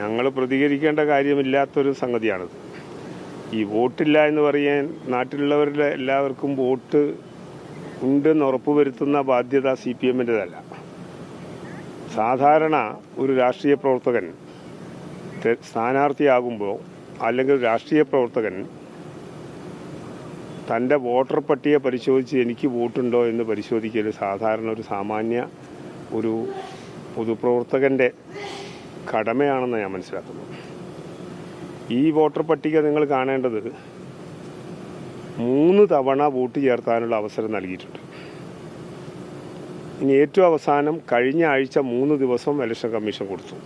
ഞങ്ങൾ പ്രതികരിക്കേണ്ട കാര്യമില്ലാത്തൊരു സംഗതിയാണിത്. ഈ വോട്ടില്ല എന്ന് പറയാൻ നാട്ടിലുള്ളവരുടെ എല്ലാവർക്കും വോട്ട് ഉണ്ടെന്ന് ഉറപ്പുവരുത്തുന്ന ബാധ്യത സി പി എമ്മിന്റെതല്ല സാധാരണ ഒരു രാഷ്ട്രീയ പ്രവർത്തകൻ സ്ഥാനാർത്ഥിയാകുമ്പോൾ അല്ലെങ്കിൽ രാഷ്ട്രീയ പ്രവർത്തകൻ തന്റെ വോട്ടർ പട്ടിക പരിശോധിച്ച് എനിക്ക് വോട്ടുണ്ടോ എന്ന് പരിശോധിക്കൽ സാധാരണ ഒരു സാമാന്യ ഒരു പൊതുപ്രവർത്തകന്റെ കടമയാണെന്ന് ഞാൻ മനസ്സിലാക്കുന്നു ഈ വോട്ടർ പട്ടിക നിങ്ങൾ കാണേണ്ടത് മൂന്ന് തവണ വോട്ട് ചേർത്താനുള്ള അവസരം നൽകിയിട്ടുണ്ട്. ഇനി ഏറ്റവും അവസാനം കഴിഞ്ഞ ആഴ്ച മൂന്ന് ദിവസം ഇലക്ഷൻ കമ്മീഷൻ കൊടുത്തു.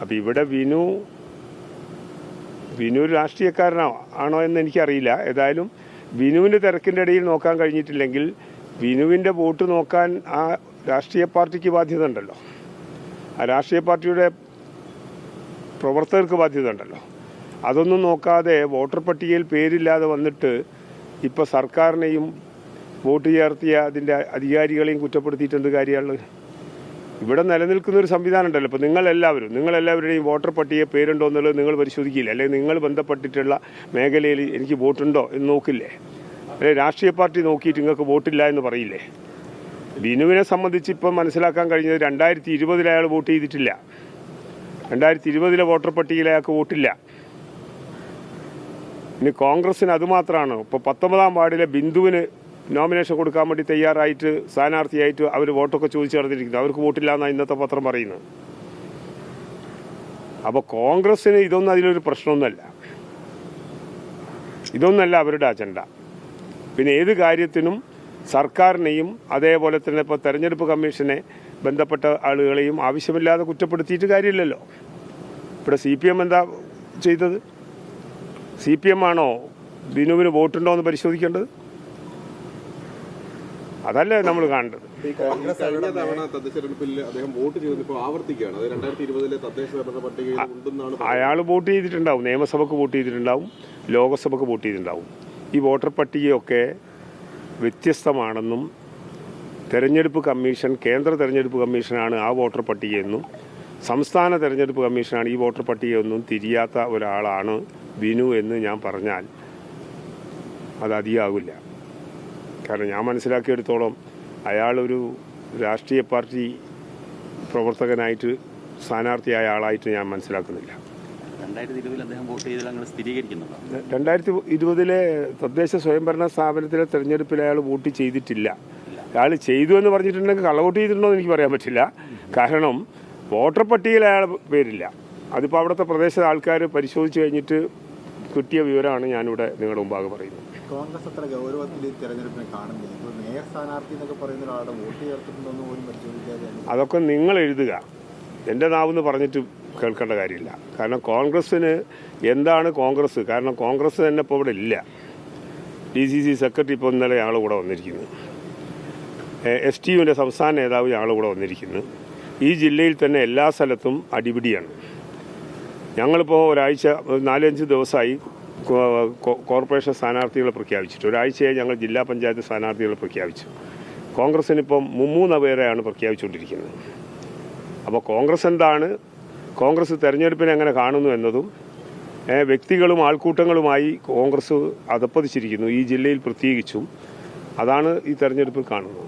അപ്പോൾ ഇവിടെ വിനു വിനു രാഷ്ട്രീയക്കാരനോ ആണോ എന്ന് എനിക്കറിയില്ല. ഏതായാലും വിനുവിന്റെ തിരക്കിന്റെ ഇടയിൽ നോക്കാൻ കഴിഞ്ഞിട്ടില്ലെങ്കിൽ വിനുവിന്റെ വോട്ട് നോക്കാൻ ആ രാഷ്ട്രീയ പാർട്ടിക്ക് ബാധ്യത ഉണ്ടല്ലോ. ആ രാഷ്ട്രീയ പാർട്ടിയുടെ പ്രവർത്തകർക്ക് ബാധ്യത ഉണ്ടല്ലോ. അതൊന്നും നോക്കാതെ വോട്ടർ പട്ടികയിൽ പേരില്ലാതെ വന്നിട്ട് ഇപ്പോൾ സർക്കാരിനെയും വോട്ട് ചേർത്തിയ അതിന്റെ അധികാരികളെയും കുറ്റപ്പെടുത്തിയിട്ട് എന്ത് ഇവിടെ നിലനിൽക്കുന്ന ഒരു സംവിധാനം ഉണ്ടല്ലോ. ഇപ്പോൾ നിങ്ങളെല്ലാവരും നിങ്ങളെല്ലാവരുടെയും വോട്ടർ പട്ടിക പേരുണ്ടോ എന്നുള്ളത് നിങ്ങൾ പരിശോധിക്കില്ല? അല്ലെങ്കിൽ നിങ്ങൾ ബന്ധപ്പെട്ടിട്ടുള്ള മേഖലയിൽ എനിക്ക് വോട്ടുണ്ടോ എന്ന് നോക്കില്ലേ? അല്ലെങ്കിൽ രാഷ്ട്രീയ പാർട്ടി നോക്കിയിട്ട് നിങ്ങൾക്ക് വോട്ടില്ല എന്ന് പറയില്ലേ? ബിനുവിനെ സംബന്ധിച്ച് ഇപ്പം മനസ്സിലാക്കാൻ കഴിഞ്ഞത് രണ്ടായിരത്തി ഇരുപതിൽ അയാൾ വോട്ട് ചെയ്തിട്ടില്ല. രണ്ടായിരത്തി ഇരുപതിലെ വോട്ടർ പട്ടികയിൽ അയാൾക്ക് വോട്ടില്ല. ഇനി കോൺഗ്രസ്സിന് അതുമാത്രമാണ് ഇപ്പോൾ പത്തൊമ്പതാം വാർഡിലെ ബിന്ദുവിന് നോമിനേഷൻ കൊടുക്കാൻ വേണ്ടി തയ്യാറായിട്ട് സ്ഥാനാർത്ഥിയായിട്ട് അവർ വോട്ടൊക്കെ ചോദിച്ചു നടന്നിരിക്കുന്നത് അവർക്ക് വോട്ടില്ല എന്നാണ് ഇന്നത്തെ പത്രം പറയുന്നത്. അപ്പോൾ കോൺഗ്രസ്സിന് ഇതൊന്നും അതിലൊരു പ്രശ്നമൊന്നുമല്ല. ഇതൊന്നല്ല അവരുടെ അജണ്ട. പിന്നെ ഏത് കാര്യത്തിനും സർക്കാരിനെയും അതേപോലെ തന്നെ ഇപ്പോൾ തെരഞ്ഞെടുപ്പ് കമ്മീഷനെ ബന്ധപ്പെട്ട ആളുകളെയും ആവശ്യമില്ലാതെ കുറ്റപ്പെടുത്തിയിട്ട് കാര്യമില്ലല്ലോ. ഇവിടെ സി പി എം എന്താ ചെയ്തത്? സി പി എം ആണോ ബിനുവിന് വോട്ടുണ്ടോ എന്ന് പരിശോധിക്കേണ്ടത്? അതല്ലേ നമ്മൾ കാണേണ്ടത്. ഈ കഴിഞ്ഞ തവണ തദ്ദേശ തെരഞ്ഞെടുപ്പിൽ അദ്ദേഹം വോട്ട് ചെയ്തത് ഇപ്പോൾ ആവർത്തിക്കുകയാണ്. അത് രണ്ടായിരത്തി ഇരുപതിലെ തദ്ദേശ ഭരണ പട്ടികയിൽ ഉണ്ടെന്നാണ് അയാൾ വോട്ട് ചെയ്തിട്ടുണ്ടാവും. നിയമസഭക്ക് വോട്ട് ചെയ്തിട്ടുണ്ടാവും. ലോകസഭക്ക് വോട്ട് ചെയ്തിട്ടുണ്ടാവും. ഈ വോട്ടർ പട്ടികയൊക്കെ വ്യത്യസ്തമാണെന്നും തെരഞ്ഞെടുപ്പ് കമ്മീഷൻ കേന്ദ്ര തെരഞ്ഞെടുപ്പ് കമ്മീഷനാണ് ആ വോട്ടർ പട്ടികയെന്നും സംസ്ഥാന തെരഞ്ഞെടുപ്പ് കമ്മീഷനാണ് ഈ വോട്ടർ പട്ടികയൊന്നും തിരിയാത്ത ഒരാളാണ് ബിനു എന്ന് ഞാൻ പറഞ്ഞാൽ അത് അധികമാകില്ല കാരണം ഞാൻ മനസ്സിലാക്കിയെടുത്തോളം അയാളൊരു രാഷ്ട്രീയ പാർട്ടി പ്രവർത്തകനായിട്ട് സ്ഥാനാർത്ഥിയായ ആളായിട്ട് ഞാൻ മനസ്സിലാക്കുന്നില്ല. രണ്ടായിരത്തി ഇരുപതിൽ അദ്ദേഹം വോട്ട് ചെയ്തത് അങ്ങനെ സ്ഥിരീകരിക്കുന്നുണ്ടോ രണ്ടായിരത്തി ഇരുപതിലെ തദ്ദേശ സ്വയംഭരണ സ്ഥാപനത്തിലെ തെരഞ്ഞെടുപ്പിൽ അയാൾ വോട്ട് ചെയ്തിട്ടില്ല. അയാൾ ചെയ്തു എന്ന് പറഞ്ഞിട്ടുണ്ടെങ്കിൽ കള്ളവോട്ട് ചെയ്തിട്ടുണ്ടോ എന്ന് എനിക്ക് പറയാൻ പറ്റില്ല. കാരണം വോട്ടർ പട്ടികയിൽ അയാൾ പേരില്ല. അതിപ്പോൾ അവിടുത്തെ പ്രദേശത്തെ ആൾക്കാർ പരിശോധിച്ച് കഴിഞ്ഞിട്ട് കിട്ടിയ വിവരമാണ് ഞാനിവിടെ നിങ്ങളുടെ മുമ്പാകെ പറയുന്നത്. കോൺഗ്രസ് അത്ര ഗൗരവത്തിൽ തിരഞ്ഞെടുപ്പിനെ കാണുന്നില്ല. ഇപ്പോൾ മേയർ സ്ഥാനാർത്ഥി എന്നൊക്കെ പറയുന്ന ഒരാളുടെ വോട്ട് ചേർത്തിട്ടുണ്ടെന്ന് പോലും പരിശോധിക്കാതെ അതൊക്കെ നിങ്ങൾ എഴുതുക. എന്റെ നാവെന്ന് പറഞ്ഞിട്ട് കേൾക്കേണ്ട കാര്യമില്ല. കാരണം കോൺഗ്രസ്സിന് എന്താണ് കോൺഗ്രസ്? കാരണം കോൺഗ്രസ് തന്നെ ഇപ്പോൾ ഇവിടെ ഇല്ല. ഡി സി സി സെക്രട്ടറി ഇപ്പോൾ ഇന്നലെ ഞങ്ങൾ കൂടെ വന്നിരിക്കുന്നു. എസ് ടി യുവിന്റെ സംസ്ഥാന നേതാവ് ഞങ്ങൾ കൂടെ വന്നിരിക്കുന്നു. ഈ ജില്ലയിൽ തന്നെ എല്ലാ സ്ഥലത്തും അടിപിടിയാണ്. ഞങ്ങളിപ്പോൾ ഒരാഴ്ച നാലഞ്ച് ദിവസമായി കോർപ്പറേഷൻ സ്ഥാനാർത്ഥികളെ പ്രഖ്യാപിച്ചിട്ട് ഒരാഴ്ചയായി ഞങ്ങൾ ജില്ലാ പഞ്ചായത്ത് സ്ഥാനാർത്ഥികളെ പ്രഖ്യാപിച്ചു. കോൺഗ്രസിനിപ്പം മൂന്ന് പേരെയാണ് പ്രഖ്യാപിച്ചുകൊണ്ടിരിക്കുന്നത്. അപ്പോൾ കോൺഗ്രസ് എന്താണ്? കോൺഗ്രസ് തെരഞ്ഞെടുപ്പിനെ എങ്ങനെ കാണുന്നു എന്നതും വ്യക്തികളും ആൾക്കൂട്ടങ്ങളുമായി കോൺഗ്രസ് അതപ്പതിച്ചിരിക്കുന്നു. ഈ ജില്ലയിൽ പ്രത്യേകിച്ചും. അതാണ് ഈ തെരഞ്ഞെടുപ്പിൽ കാണുന്നത്.